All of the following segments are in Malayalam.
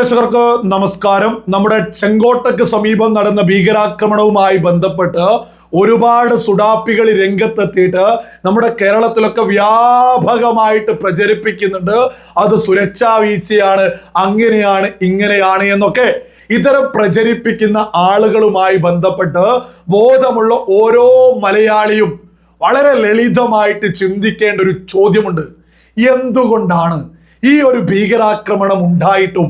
പ്രേക്ഷകർക്ക് നമസ്കാരം. നമ്മുടെ ചെങ്കോട്ടയ്ക്ക് സമീപം നടന്ന ഭീകരാക്രമണവുമായി ബന്ധപ്പെട്ട് ഒരുപാട് സുഡാപ്പികൾ രംഗത്തെത്തിയിട്ട് നമ്മുടെ കേരളത്തിലൊക്കെ വ്യാപകമായിട്ട് പ്രചരിപ്പിക്കുന്നുണ്ട്. അത് സുരക്ഷാ വീഴ്ചയാണ് അങ്ങനെയാണ് ഇങ്ങനെയാണ് എന്നൊക്കെ ഇത്തരം പ്രചരിപ്പിക്കുന്ന ആളുകളുമായി ബന്ധപ്പെട്ട് ബോധമുള്ള ഓരോ മലയാളിയും വളരെ ലളിതമായിട്ട് ചിന്തിക്കേണ്ട ഒരു ചോദ്യമുണ്ട്. എന്തുകൊണ്ടാണ് ഈ ഒരു ഭീകരാക്രമണം ഉണ്ടായിട്ടും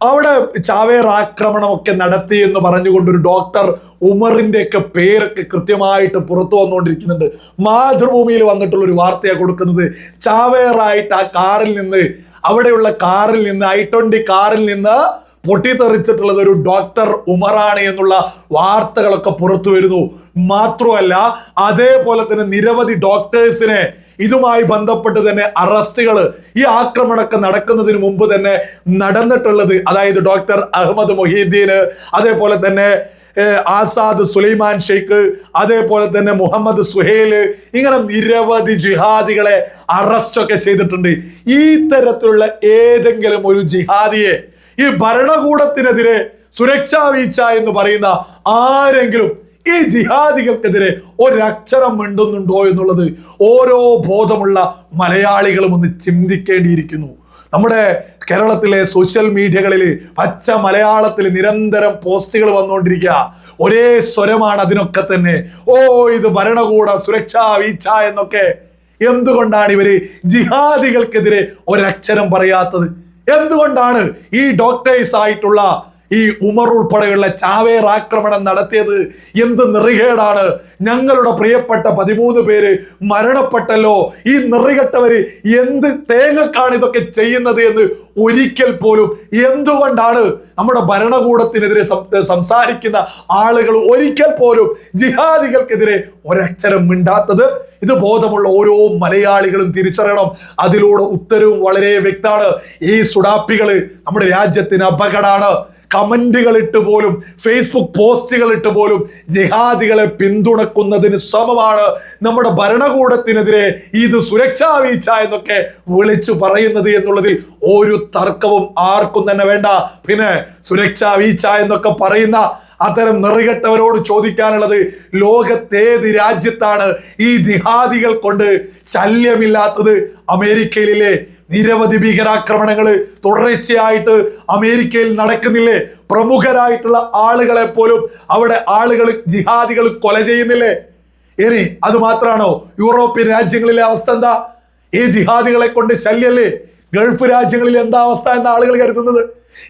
അവിടെ ചാവേർ ആക്രമണമൊക്കെ നടത്തി എന്ന് പറഞ്ഞുകൊണ്ട് ഒരു ഡോക്ടർ ഉമറിന്റെ ഒക്കെ പേരൊക്കെ കൃത്യമായിട്ട് പുറത്തു വന്നുകൊണ്ടിരിക്കുന്നുണ്ട്. മാതൃഭൂമിയിൽ വന്നിട്ടുള്ള ഒരു വാർത്തയാണ് കൊടുക്കുന്നത്. ചാവേറായിട്ട് ആ കാറിൽ നിന്ന് അവിടെയുള്ള കാറിൽ നിന്ന് ഐ ട്വന്റി കാറിൽ നിന്ന് പൊട്ടിത്തെറിച്ചിട്ടുള്ളത് ഒരു ഡോക്ടർ ഉമറാണ് എന്നുള്ള വാർത്തകളൊക്കെ പുറത്തു വരുന്നു. മാത്രമല്ല അതേപോലെ തന്നെ നിരവധി ഡോക്ടേഴ്സിനെ ഇതുമായി ബന്ധപ്പെട്ട് തന്നെ അറസ്റ്റുകൾ ഈ ആക്രമണമൊക്കെ നടക്കുന്നതിന് മുമ്പ് തന്നെ നടന്നിട്ടുള്ളത്. അതായത് ഡോക്ടർ അഹമ്മദ് മൊഹീദ്ദീന് അതേപോലെ തന്നെ ആസാദ് സുലൈമാൻ ഷെയ്ഖ് അതേപോലെ തന്നെ മുഹമ്മദ് സുഹേൽ ഇങ്ങനെ നിരവധി ജിഹാദികളെ അറസ്റ്റൊക്കെ ചെയ്തിട്ടുണ്ട്. ഈ തരത്തിലുള്ള ഏതെങ്കിലും ഒരു ജിഹാദിയെ ഈ ഭരണകൂടത്തിനെതിരെ സുരക്ഷാ വീഴ്ച എന്ന് പറയുന്ന ആരെങ്കിലും ഈ ജിഹാദികൾക്കെതിരെ ഒരക്ഷരം മിണ്ടുന്നുണ്ടോ എന്നുള്ളത് ഓരോ ബോധമുള്ള മലയാളികളും ഒന്ന് ചിന്തിക്കേണ്ടിയിരിക്കുന്നു. നമ്മുടെ കേരളത്തിലെ സോഷ്യൽ മീഡിയകളിൽ പച്ച മലയാളത്തിൽ നിരന്തരം പോസ്റ്റുകൾ വന്നുകൊണ്ടിരിക്കുക. ഒരേ സ്വരമാണ് അതിനൊക്കെ തന്നെ. ഓ ഇത് ഭരണകൂട സുരക്ഷാ വീഴ്ച എന്നൊക്കെ. എന്തുകൊണ്ടാണ് ഇവർ ജിഹാദികൾക്കെതിരെ ഒരക്ഷരം പറയാത്തത്? എന്തുകൊണ്ടാണ് ഈ ഡോക്ടേഴ്സ് ആയിട്ടുള്ള ഈ ഉമർ ഉൾപ്പെടെയുള്ള ചാവേർ ആക്രമണം നടത്തിയത് എന്ത് നിറികേടാണ്? ഞങ്ങളുടെ പ്രിയപ്പെട്ട പതിമൂന്ന് പേര് മരണപ്പെട്ടല്ലോ. ഈ നിറികെട്ടവര് എന്ത് തേങ്ങക്കാണ് ഇതൊക്കെ ചെയ്യുന്നത് എന്ന് ഒരിക്കൽ പോലും എന്തുകൊണ്ടാണ് നമ്മുടെ ഭരണകൂടത്തിനെതിരെ സംസാരിക്കുന്ന ആളുകൾ ഒരിക്കൽ പോലും ജിഹാദികൾക്കെതിരെ ഒരക്ഷരം മിണ്ടാത്തത്? ഇത് ബോധമുള്ള ഓരോ മലയാളികളും തിരിച്ചറിയണം. അതിലൂടെ ഉത്തരവും വളരെ വ്യക്തമാണ്. ഈ സുഡാപ്പികൾ നമ്മുടെ രാജ്യത്തിന് അപകടമാണ് കമന്റുകൾ ഇട്ട് പോലും ഫേസ്ബുക്ക് പോസ്റ്റുകൾ ഇട്ട് പോലും ജിഹാദികളെ പിന്തുണക്കുന്നതിന് സമമാണ് നമ്മുടെ ഭരണകൂടത്തിനെതിരെ ഇത് സുരക്ഷാ വീഴ്ച എന്നൊക്കെ വിളിച്ചു പറയുന്നത് എന്നുള്ളതിൽ ഒരു തർക്കവും ആർക്കും തന്നെ വേണ്ട. പിന്നെ സുരക്ഷാ വീഴ്ച എന്നൊക്കെ പറയുന്ന അത്തരം നിറികെട്ടവരോട് ചോദിക്കാനുള്ളത് ലോകത്തേത് രാജ്യത്താണ്. ഈ ജിഹാദികൾ കൊണ്ട് ശല്യമില്ലാത്തത് അമേരിക്കയിലെ നിരവധി ഭീകരാക്രമണങ്ങൾ തുടർച്ചയായിട്ട് അമേരിക്കയിൽ നടക്കുന്നില്ലേ? പ്രമുഖരായിട്ടുള്ള ആളുകളെ പോലും അവിടെ ആളുകൾ ജിഹാദികൾ കൊല ചെയ്യുന്നില്ലേ? ഇനി അത് മാത്രമാണോ യൂറോപ്യൻ രാജ്യങ്ങളിലെ അവസ്ഥ എന്താ? ഈ ജിഹാദികളെ കൊണ്ട് ശല്യല്ലേ? ഗൾഫ് രാജ്യങ്ങളിൽ എന്താ അവസ്ഥ എന്ന ആളുകൾ കരുതുന്നത്?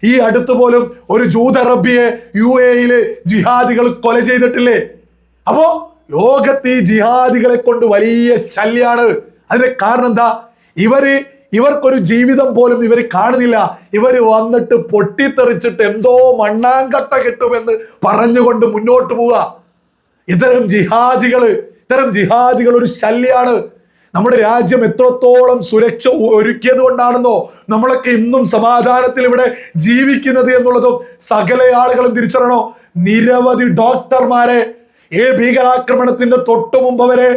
ഈ അടുത്ത് പോലും ഒരു ജൂത റബ്ബിയെ യു എയിൽ ജിഹാദികൾ കൊല ചെയ്തിട്ടില്ലേ? അപ്പോ ലോകത്ത് ഈ ജിഹാദികളെ കൊണ്ട് വലിയ ശല്യാണ്. അതിന്റെ കാരണം എന്താ? ഇവർ ഇവർക്കൊരു ജീവിതം പോലും ഇവർ കാണുന്നില്ല. ഇവർ വന്നിട്ട് പൊട്ടിത്തെറിച്ചിട്ട് എന്തോ മണ്ണാങ്കട്ട കിട്ടുമെന്ന് പറഞ്ഞുകൊണ്ട് മുന്നോട്ട് പോവുക. ഇത്തരം ജിഹാദികൾ ഇത്തരം ജിഹാദികൾ ഒരു ശല്യാണ്. നമ്മുടെ രാജ്യം എത്രത്തോളം സുരക്ഷ ഒരുക്കിയത് കൊണ്ടാണെന്നോ നമ്മളൊക്കെ ഇന്നും സമാധാനത്തിൽ ഇവിടെ ജീവിക്കുന്നത് എന്നുള്ളതും സകല ആളുകളും തിരിച്ചറിയണോ? നിരവധി ഡോക്ടർമാരെ ഈ ഭീകരാക്രമണത്തിന്റെ തൊട്ടു മുമ്പ് വരെ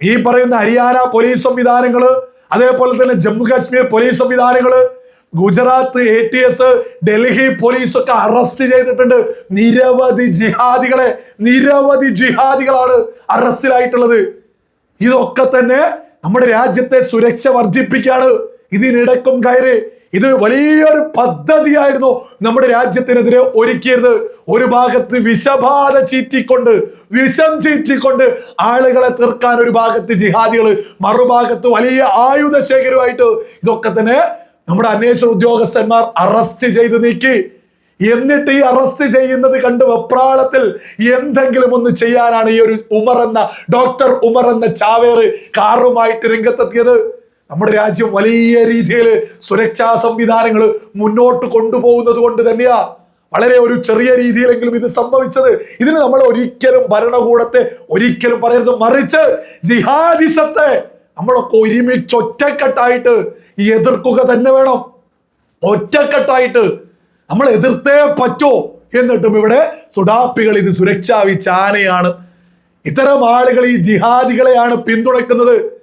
ഈ പറയുന്ന ഹരിയാന പോലീസ് സംവിധാനങ്ങൾ അതേപോലെ തന്നെ ജമ്മു കാശ്മീർ പോലീസ് സംവിധാനങ്ങൾ Gujarat A T S Delhi police ഒക്കെ അറസ്റ്റ് ചെയ്തിട്ടുണ്ട്. നിരവധി ജിഹാദികളെ നിരവധി ജിഹാദികളാണ് അറസ്റ്റിലായിട്ടുള്ളത് ഇതൊക്കെ തന്നെ നമ്മുടെ രാജ്യത്തെ സുരക്ഷ വർദ്ധിപ്പിക്കാണ്. ഇതിനിടക്കും കയറി ഇത് വലിയൊരു പദ്ധതിയായിരുന്നു നമ്മുടെ രാജ്യത്തിനെതിരെ ഒരുക്കിയത്. ഒരു ഭാഗത്ത് വിഷബാധ ചീറ്റിക്കൊണ്ട് വിഷം ചീറ്റിക്കൊണ്ട് ആളുകളെ തീർക്കാൻ ഒരു ഭാഗത്ത് ജിഹാദികൾ മറുഭാഗത്ത് വലിയ ആയുധ ശേഖരമായിട്ട് ഇതൊക്കെ തന്നെ നമ്മുടെ അന്വേഷണ ഉദ്യോഗസ്ഥന്മാർ അറസ്റ്റ് ചെയ്ത് നീക്കി. എന്നിട്ട് ഈ അറസ്റ്റ് ചെയ്യുന്നത് കണ്ട് വെപ്രാളത്തിൽ എന്തെങ്കിലും ഒന്ന് ചെയ്യാനാണ് ഈ ഒരു ഉമർ എന്ന ഡോക്ടർ ഉമർ എന്ന ചാവേറ് കാറുമായിട്ട് രംഗത്തെത്തിയത്. നമ്മുടെ രാജ്യം വലിയ രീതിയിൽ സുരക്ഷാ സംവിധാനങ്ങൾ മുന്നോട്ട് കൊണ്ടുപോകുന്നത് കൊണ്ട് തന്നെയാ. വളരെ ഒരു ചെറിയ രീതിയിലെങ്കിലും ഇത് സംഭവിച്ചത്. ഇതിന് നമ്മൾ ഒരിക്കലും ഭരണകൂടത്തെ ഒരിക്കലും പറയരുത്. മറിച്ച് ജിഹാദിസത്തെ നമ്മളൊക്കെ ഒരുമിച്ച് ഒറ്റക്കെട്ടായിട്ട് എതിർക്കുക തന്നെ വേണം. ഒറ്റക്കെട്ടായിട്ട് നമ്മൾ എതിർത്തേ പറ്റോ. എന്നിട്ടും ഇവിടെ സുഡാപ്പികൾ ഇത് സുരക്ഷാ വിചാനയാണ് ഇത്തരം ആളുകൾ ഈ ജിഹാദികളെയാണ് പിന്തുണക്കുന്നത്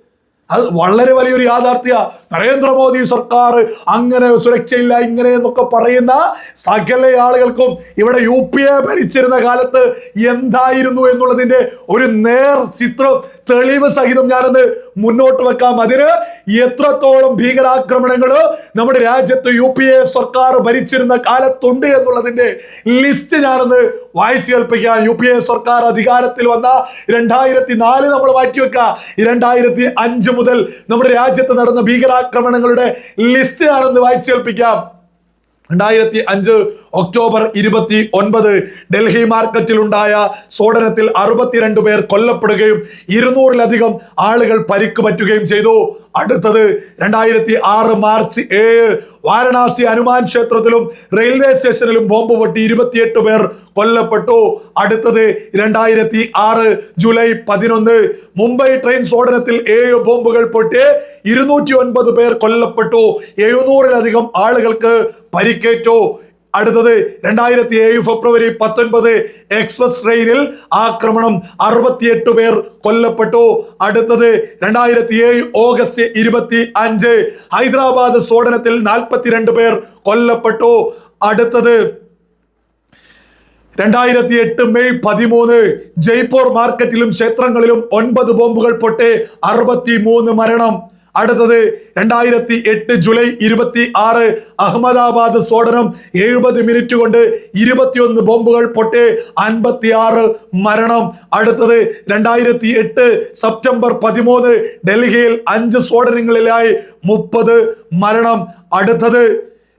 അത് വളരെ വലിയൊരു യാഥാർത്ഥ്യ. നരേന്ദ്രമോദി സർക്കാർ അങ്ങനെ സുരക്ഷയില്ല ഇങ്ങനെ എന്നൊക്കെ പറയുന്ന സകല ആളുകൾക്കും ഇവിടെ യു പി എ ഭരിച്ചിരുന്ന കാലത്ത് എന്തായിരുന്നു എന്നുള്ളതിന്റെ ഒരു നേർ ചിത്രം തെളിവ് സഹിതം ഞാനത് മുന്നോട്ട് വെക്കാം. അതിന് എത്രത്തോളം ഭീകരാക്രമണങ്ങൾ നമ്മുടെ രാജ്യത്ത് യു പി എ സർക്കാർ ഭരിച്ചിരുന്ന കാലത്തുണ്ട് എന്നുള്ളതിന്റെ ലിസ്റ്റ് ഞാനത് വായിച്ചു കേൾപ്പിക്കാം. യു പി എ സർക്കാർ അധികാരത്തിൽ വന്ന രണ്ടായിരത്തി നാല് നമ്മൾ മാറ്റിവെക്കുക രണ്ടായിരത്തി അഞ്ച് മുതൽ നമ്മുടെ രാജ്യത്ത് നടന്ന ഭീകരാക്രമണങ്ങളുടെ ലിസ്റ്റ് ഞാനൊന്ന് വായിച്ചു കേൾപ്പിക്കാം. രണ്ടായിരത്തി അഞ്ച് ഒക്ടോബർ ഇരുപത്തി ഒൻപത് ഡൽഹി മാർക്കറ്റിലുണ്ടായ സ്ഫോടനത്തിൽ അറുപത്തിരണ്ട് പേർ കൊല്ലപ്പെടുകയും ഇരുന്നൂറിലധികം ആളുകൾ പരിക്ക് പറ്റുകയും ചെയ്തു. അടുത്തത് രണ്ടായിരത്തി ആറ് മാർച്ച് ഏഴ് വാരണാസി ഹനുമാൻ ക്ഷേത്രത്തിലും റെയിൽവേ സ്റ്റേഷനിലും ബോംബ് പൊട്ടി ഇരുപത്തിയെട്ട് പേർ കൊല്ലപ്പെട്ടു. അടുത്തത് രണ്ടായിരത്തി ആറ് ജൂലൈ പതിനൊന്ന് മുംബൈ ട്രെയിൻ സ്ഫോടനത്തിൽ ഏഴ് ബോംബുകൾ പൊട്ടി ഇരുന്നൂറ്റി ഒൻപത് പേർ കൊല്ലപ്പെട്ടു. എഴുന്നൂറിലധികം ആളുകൾക്ക് പരിക്കേറ്റു. അടുത്തത് രണ്ടായിരത്തി ഏഴ് ഫെബ്രുവരി പത്തൊൻപത് എക്സ്പ്രസ് ട്രെയിനിൽ ആക്രമണം അറുപത്തിയെട്ട് പേർ കൊല്ലപ്പെട്ടു. അടുത്തത് രണ്ടായിരത്തി ഏഴ് ഓഗസ്റ്റ് ഇരുപത്തി അഞ്ച് ഹൈദരാബാദ് സ്ഫോടനത്തിൽ നാൽപ്പത്തിരണ്ട് പേർ കൊല്ലപ്പെട്ടു. അടുത്തത് രണ്ടായിരത്തി എട്ട് മെയ് പതിമൂന്ന് ജയ്പൂർ മാർക്കറ്റിലും ക്ഷേത്രങ്ങളിലും ഒൻപത് ബോംബുകൾ പൊട്ടി അറുപത്തി മൂന്ന് മരണം. അടുത്തത് രണ്ടായിരത്തി എട്ട് ജൂലൈ ഇരുപത്തി ആറ് അഹമ്മദാബാദ് സ്ഫോടനം എഴുപത് മിനിറ്റ് കൊണ്ട് ഇരുപത്തിയൊന്ന് ബോംബുകൾ പൊട്ടി അൻപത്തി ആറ് മരണം. അടുത്തത് രണ്ടായിരത്തി എട്ട് സെപ്റ്റംബർ പതിമൂന്ന് ഡൽഹിയിൽ അഞ്ച് സ്ഫോടനങ്ങളിലായി മുപ്പത് മരണം. അടുത്തത്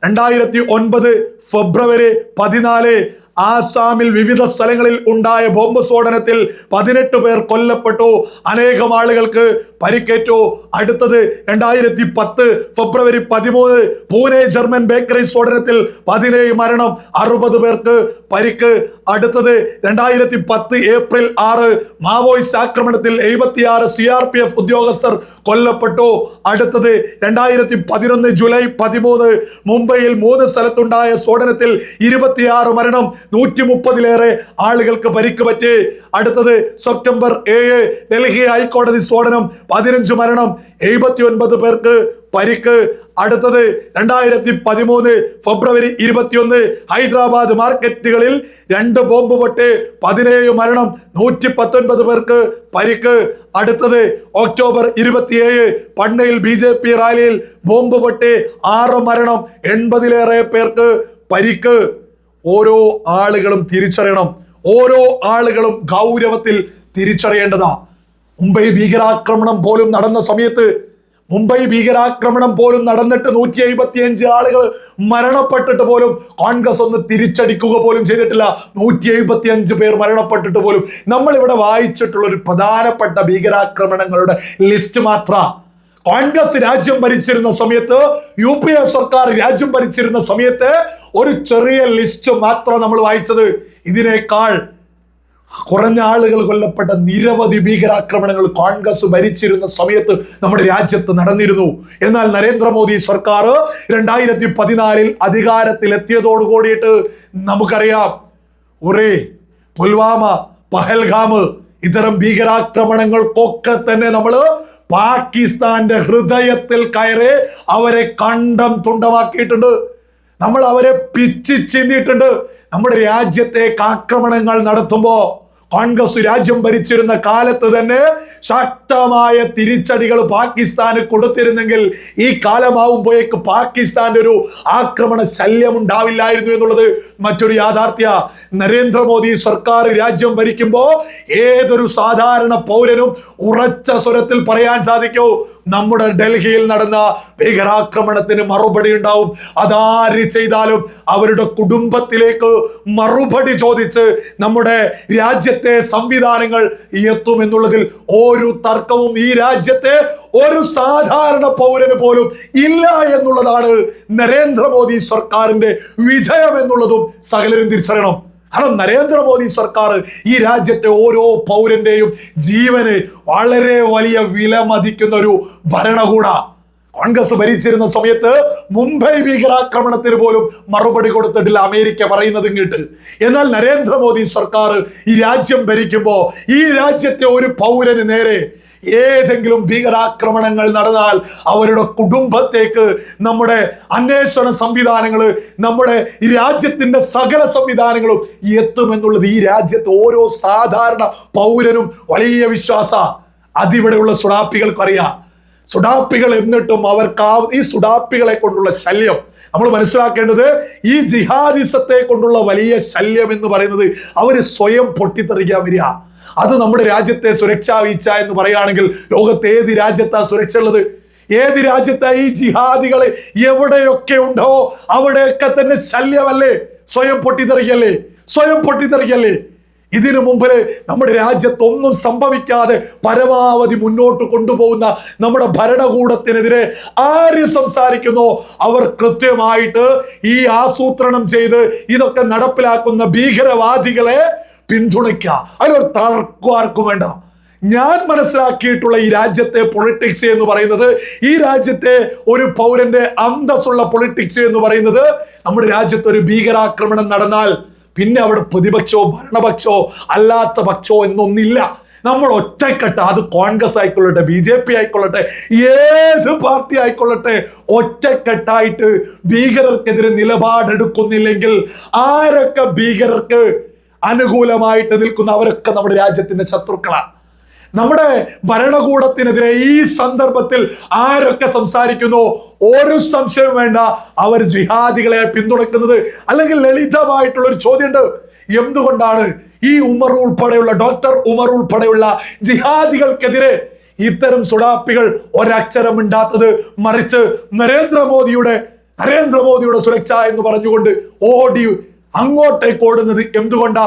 രണ്ടായിരത്തി ഒൻപത് ഫെബ്രുവരി പതിനാല് ആസാമിൽ വിവിധ സ്ഥലങ്ങളിൽ ഉണ്ടായ ബോംബ് സ്ഫോടനത്തിൽ പതിനെട്ട് പേർ കൊല്ലപ്പെട്ടു. അനേകം ആളുകൾക്ക് പരിക്കേറ്റു. അടുത്തത് രണ്ടായിരത്തി പത്ത് ഫെബ്രുവരി പതിമൂന്ന് പൂനെ ജർമ്മൻ ബേക്കറി സ്ഫോടനത്തിൽ പതിനേഴ് മരണം അറുപത് പേർക്ക് പരിക്ക്. അടുത്തത് രണ്ടായിരത്തി പത്ത് ഏപ്രിൽ ആറ് മാവോയിസ്റ്റ് ആക്രമണത്തിൽ എഴുപത്തിയാറ് സി ആർ പി എഫ് ഉദ്യോഗസ്ഥർ കൊല്ലപ്പെട്ടു. അടുത്തത് രണ്ടായിരത്തി പതിനൊന്ന് ജൂലൈ പതിമൂന്ന് മുംബൈയിൽ മൂന്ന് സ്ഥലത്തുണ്ടായ സ്ഫോടനത്തിൽ ഇരുപത്തിയാറ് മരണം നൂറ്റി മുപ്പതിലേറെ ആളുകൾക്ക് പരിക്ക് പറ്റി. അടുത്തത് സെപ്റ്റംബർ ഏഴ് ഡൽഹി ഹൈക്കോടതി സ്ഫോടനം പതിനഞ്ച് മരണം എഴുപത്തി ഒൻപത് പേർക്ക് പരിക്ക്. അടുത്തത് രണ്ടായിരത്തി പതിമൂന്ന് ഫെബ്രുവരി ഇരുപത്തിയൊന്ന് ഹൈദരാബാദ് മാർക്കറ്റുകളിൽ രണ്ട് ബോംബ് പൊട്ട് പതിനേഴ് മരണം നൂറ്റി പത്തൊൻപത് പേർക്ക് പരിക്ക്. അടുത്തത് ഒക്ടോബർ ഇരുപത്തിയേഴ് പണ്ടയിൽ ബി ജെ പി റാലിയിൽ ബോംബ് പൊട്ടി ആറ് മരണം എൺപതിലേറെ പേർക്ക് പരിക്ക്. ഓരോ ആളുകളും തിരിച്ചറിയണം. ഓരോ ആളുകളും ഗൗരവത്തിൽ തിരിച്ചറിയേണ്ടതാ. മുംബൈ ഭീകരാക്രമണം പോലും നടന്ന സമയത്ത് മുംബൈ ഭീകരാക്രമണം പോലും നടന്നിട്ട് നൂറ്റി എഴുപത്തിയഞ്ച് ആളുകൾ മരണപ്പെട്ടിട്ട് പോലും കോൺഗ്രസ് ഒന്ന് തിരിച്ചടിക്കുക പോലും ചെയ്തിട്ടില്ല. നൂറ്റി എഴുപത്തി അഞ്ച് പേർ മരണപ്പെട്ടിട്ട് പോലും. നമ്മൾ ഇവിടെ വായിച്ചിട്ടുള്ള ഒരു പ്രധാനപ്പെട്ട ഭീകരാക്രമണങ്ങളുടെ ലിസ്റ്റ് മാത്ര. കോൺഗ്രസ് രാജ്യം ഭരിച്ചിരുന്ന സമയത്ത് യു സർക്കാർ രാജ്യം ഭരിച്ചിരുന്ന സമയത്ത് ഒരു ചെറിയ ലിസ്റ്റ് മാത്രം നമ്മൾ വായിച്ചത്. ഇതിനേക്കാൾ കുറഞ്ഞ ആളുകൾ കൊല്ലപ്പെട്ട നിരവധി ഭീകരാക്രമണങ്ങൾ കോൺഗ്രസ് ഭരിച്ചിരുന്ന സമയത്ത് നമ്മുടെ രാജ്യത്ത് നടന്നിരുന്നു. എന്നാൽ നരേന്ദ്രമോദി സർക്കാർ രണ്ടായിരത്തി പതിനാലിൽ അധികാരത്തിൽ എത്തിയതോടു കൂടിയിട്ട് നമുക്കറിയാം ഒരേ പുൽവാമ പഹൽഗാമ് ഇത്തരം ഭീകരാക്രമണങ്ങൾക്കൊക്കെ തന്നെ നമ്മൾ പാകിസ്ഥാന്റെ ഹൃദയത്തിൽ കയറി അവരെ കണ്ടം തുണ്ടമാക്കിയിട്ടുണ്ട്. നമ്മൾ അവരെ പിച്ചി ചിന്തിയിട്ടുണ്ട് നമ്മുടെ രാജ്യത്തേക്ക് ആക്രമണങ്ങൾ നടത്തുമ്പോ കോൺഗ്രസ് രാജ്യം ഭരിച്ചിരുന്ന കാലത്ത് തന്നെ ശക്തമായ തിരിച്ചടികൾ പാകിസ്ഥാന് കൊടുത്തിരുന്നെങ്കിൽ ഈ കാലമാവുമ്പോഴേക്ക് പാകിസ്ഥാന്റെ ഒരു ആക്രമണ ശല്യം ഉണ്ടാവില്ലായിരുന്നു എന്നുള്ളത് മറ്റൊരു യാഥാർത്ഥ്യ. നരേന്ദ്രമോദി സർക്കാർ രാജ്യം ഭരിക്കുമ്പോ ഏതൊരു സാധാരണ പൗരനും ഉറച്ച സ്വരത്തിൽ പറയാൻ സാധിക്കൂ. നമ്മുടെ ഡൽഹിയിൽ നടന്ന ഭീകരാക്രമണത്തിന് മറുപടി ഉണ്ടാവും. അതാര് ചെയ്താലും അവരുടെ കുടുംബത്തിലേക്ക് മറുപടി ചോദിച്ച് നമ്മുടെ രാജ്യത്തെ സംവിധാനങ്ങൾ എത്തുമെന്നുള്ളതിൽ ഒരു തർക്കവും ഈ രാജ്യത്തെ ഒരു സാധാരണ പൗരന് പോലും ഇല്ല എന്നുള്ളതാണ് നരേന്ദ്രമോദി സർക്കാരിന്റെ വിജയം എന്നുള്ളതും സകലരും തിരിച്ചറിയണം. കാരണം നരേന്ദ്രമോദി സർക്കാർ ഈ രാജ്യത്തെ ഓരോ പൗരന്റെയും ജീവന് വളരെ വലിയ വില മതിക്കുന്ന ഒരു ഭരണകൂട. കോൺഗ്രസ് ഭരിച്ചിരുന്ന സമയത്ത് മുംബൈ ഭീകരാക്രമണത്തിന് പോലും മറുപടി കൊടുത്തിട്ടില്ല അമേരിക്ക പറയുന്നത് ഇങ്ങോട്ട്. എന്നാൽ നരേന്ദ്രമോദി സർക്കാർ ഈ രാജ്യം ഭരിക്കുമ്പോൾ ഈ രാജ്യത്തെ ഒരു പൗരന് നേരെ ഏതെങ്കിലും ഭീകരാക്രമണങ്ങൾ നടന്നാൽ അവരുടെ കുടുംബത്തേക്ക് നമ്മുടെ അന്വേഷണ സംവിധാനങ്ങൾ നമ്മുടെ ഈ രാജ്യത്തിന്റെ സകല സംവിധാനങ്ങളും എത്തുമെന്നുള്ളത് ഈ രാജ്യത്തെ ഓരോ സാധാരണ പൗരനും വലിയ വിശ്വാസ. അതിവിടെയുള്ള സുഡാപ്പികൾക്കറിയാം. സുഡാപ്പികൾ എന്നിട്ടും അവർക്ക് ഈ സുഡാപ്പികളെ കൊണ്ടുള്ള ശല്യം. നമ്മൾ മനസ്സിലാക്കേണ്ടത് ഈ ജിഹാദിസത്തെ കൊണ്ടുള്ള വലിയ ശല്യം എന്ന് പറയുന്നത് അവർ സ്വയം പൊട്ടിത്തെറിക്കാൻ വരിക. അത് നമ്മുടെ രാജ്യത്തെ സുരക്ഷാ വീഴ്ച എന്ന് പറയുകയാണെങ്കിൽ ലോകത്തെ ഏത് രാജ്യത്താ സുരക്ഷ ഉള്ളത് ഏത് രാജ്യത്താ ഈ ജിഹാദികളെ എവിടെയൊക്കെ ഉണ്ടോ അവിടെയൊക്കെ തന്നെ ശല്യമല്ലേ? സ്വയം പൊട്ടിത്തെറിക്കല്ലേ? സ്വയം പൊട്ടിത്തെറിക്കല്ലേ? ഇതിനു മുമ്പിൽ നമ്മുടെ രാജ്യത്തൊന്നും സംഭവിക്കാതെ പരമാവധി മുന്നോട്ട് കൊണ്ടുപോകുന്ന നമ്മുടെ ഭരണകൂടത്തിനെതിരെ ആര് സംസാരിക്കുന്നു? അവർ കൃത്യമായിട്ട് ഈ ആസൂത്രണം ചെയ്ത് ഇതൊക്കെ നടപ്പിലാക്കുന്ന ഭീകരവാദികളെ പിന്തുണയ്ക്കുക അതിലൊരു തർക്കം ആർക്കും വേണ്ട. ഞാൻ മനസ്സിലാക്കിയിട്ടുള്ള ഈ രാജ്യത്തെ പൊളിറ്റിക്സ് എന്ന് പറയുന്നത് ഈ രാജ്യത്തെ ഒരു പൗരന്റെ അന്തസ്സുള്ള പൊളിറ്റിക്സ് എന്ന് പറയുന്നത് നമ്മുടെ രാജ്യത്ത് ഒരു ഭീകരാക്രമണം നടന്നാൽ പിന്നെ അവിടെ പ്രതിപക്ഷോ ഭരണപക്ഷോ അല്ലാത്ത പക്ഷോ എന്നൊന്നില്ല. നമ്മൾ ഒറ്റക്കെട്ട അത് കോൺഗ്രസ് ആയിക്കൊള്ളട്ടെ ബി ജെ പി ആയിക്കൊള്ളട്ടെ ഏത് പാർട്ടി ആയിക്കൊള്ളട്ടെ ഒറ്റക്കെട്ടായിട്ട് ഭീകരർക്കെതിരെ നിലപാടെടുക്കുന്നില്ലെങ്കിൽ ആരൊക്കെ ഭീകരർക്ക് അനുകൂലമായിട്ട് നിൽക്കുന്ന അവരൊക്കെ നമ്മുടെ രാജ്യത്തിന്റെ ശത്രുക്കളാണ്. നമ്മുടെ ഭരണകൂടത്തിനെതിരെ ഈ സന്ദർഭത്തിൽ ആരൊക്കെ സംസാരിക്കുന്നു? ഒരു സംശയം വേണ്ട. അവർ ജിഹാദികളെ പിന്തുണയ്ക്കുന്നത് അല്ലെങ്കിൽ ലളിതമായിട്ടുള്ള ഒരു ചോദ്യമുണ്ട്. എന്തുകൊണ്ടാണ് ഈ ഉമർ ഉൾപ്പെടെയുള്ള ഡോക്ടർ ഉമർ ഉൾപ്പെടെയുള്ള ജിഹാദികൾക്കെതിരെ ഇത്തരം സുഡാപ്പികൾ ഒരക്ഷരം മിണ്ടാത്തത് മറിച്ച് നരേന്ദ്രമോദിയുടെ നരേന്ദ്രമോദിയുടെ സുരക്ഷ എന്ന് പറഞ്ഞുകൊണ്ട് ഓടി അങ്ങോട്ടേക്ക് ഓടുന്നത് എന്തുകൊണ്ടാ?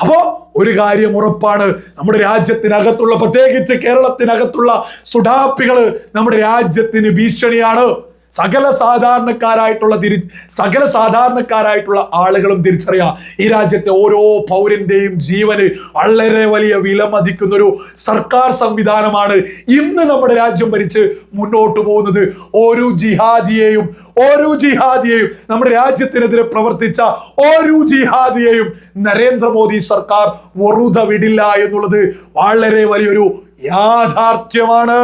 അപ്പോ ഒരു കാര്യം ഉറപ്പാണ്. നമ്മുടെ രാജ്യത്തിനകത്തുള്ള പ്രത്യേകിച്ച് കേരളത്തിനകത്തുള്ള സുഡാപ്പികൾ നമ്മുടെ രാജ്യത്തിന് ഭീഷണിയാണ്. സകല സാധാരണക്കാരായിട്ടുള്ള തിരി സകല സാധാരണക്കാരായിട്ടുള്ള ആളുകളും തിരിച്ചറിയാം. ഈ രാജ്യത്തെ ഓരോ പൗരന്റെയും ജീവന് വളരെ വലിയ വിലമതിക്കുന്ന ഒരു സർക്കാർ സംവിധാനമാണ് ഇന്ന് നമ്മുടെ രാജ്യം ഭരിച്ച് മുന്നോട്ട് പോകുന്നത്. ഒരു ജിഹാദിയെയും ഒരു ജിഹാദിയെയും നമ്മുടെ രാജ്യത്തിനെതിരെ പ്രവർത്തിച്ച ഒരു ജിഹാദിയെയും നരേന്ദ്രമോദി സർക്കാർ വെറുതെ വിടില്ല എന്നുള്ളത് വളരെ വലിയൊരു യാഥാർത്ഥ്യമാണ്.